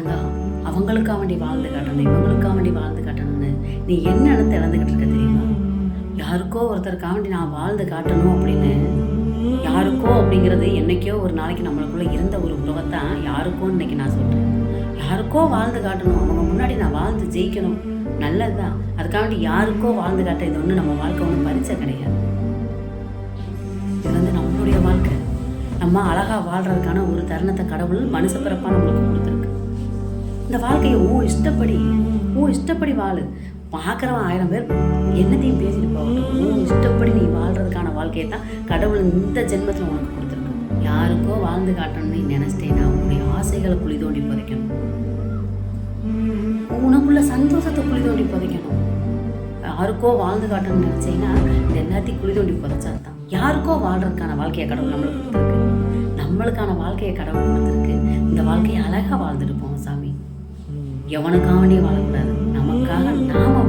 தங்கம் அவங்களுக்காக வேண்டி வாழ்ந்து காட்டணும் இவங்களுக்காக வேண்டி வாழ்ந்து காட்டணும்னு நீ என்ன இடத்த இருக்க தெரியுமா? யாருக்கோ ஒருத்தருக்காக வேண்டி நான் வாழ்ந்து காட்டணும் அப்படின்னு. யாருக்கோ அப்படிங்கிறது என்னைக்கோ ஒரு நாளைக்கு நம்மளுக்குள்ள இருந்த ஒரு உறவைத்தான் யாருக்கோன்னு இன்னைக்கு நான் சொல்கிறேன் யாருக்கோ வாழ்ந்து காட்டணும் அவங்க முன்னாடி நான் வாழ்ந்து ஜெயிக்கணும். நல்லது தான் அதுக்காக வேண்டி யாருக்கோ வாழ்ந்து காட்ட இது ஒன்று நம்ம வாழ்க்கை ஒன்றும் பரிச்சை கிடையாது. இது வந்து நம்மளுடைய வாழ்க்கை. நம்ம அழகா வாழ்றதுக்கான ஒரு தருணத்தை கடவுள் மனுஷ பிறப்பாக நம்மளுக்கு கொடுத்துருக்கு. இந்த வாழ்க்கையை ஓ இஷ்டப்படி ஓ இஷ்டப்படி வாழு. பார்க்குறவன் ஆயிரம் பேர் என்னத்தையும் பேசிட்டு போகட்டும். ஓ இஷ்டப்படி நீ வாழ்றதுக்கான வாழ்க்கையை தான் கடவுள் இந்த ஜென்மத்தில் உனக்கு கொடுத்துருக்கு. யாருக்கோ வாழ்ந்து காட்டணும்னு நினச்சிட்டேன்னா நினைச்சிட்டேன்னா உன்னுடைய ஆசைகளை குழி தோண்டி புதைக்கணும். உனக்குள்ள சந்தோஷத்தை குழி தோண்டி புதைக்கணும். யாருக்கோ வாழ்ந்து காட்டணும்னு நினைச்சீங்கன்னா எல்லாத்தையும் குழி தோண்டி புதைச்சா தான் யாருக்கோ வாழ்றதுக்கான வாழ்க்கையை கடவுள் நம்மளுக்கு கொடுத்துருக்கு. நம்மளுக்கான வாழ்க்கையை கடவுள் கொடுத்துருக்கு. இந்த வாழ்க்கையை அழகாக வாழ்ந்துட்டு போவோம் சாமி. எவனுக்காக வேண்டிய வாழக்கூடாது. நமக்காக நாம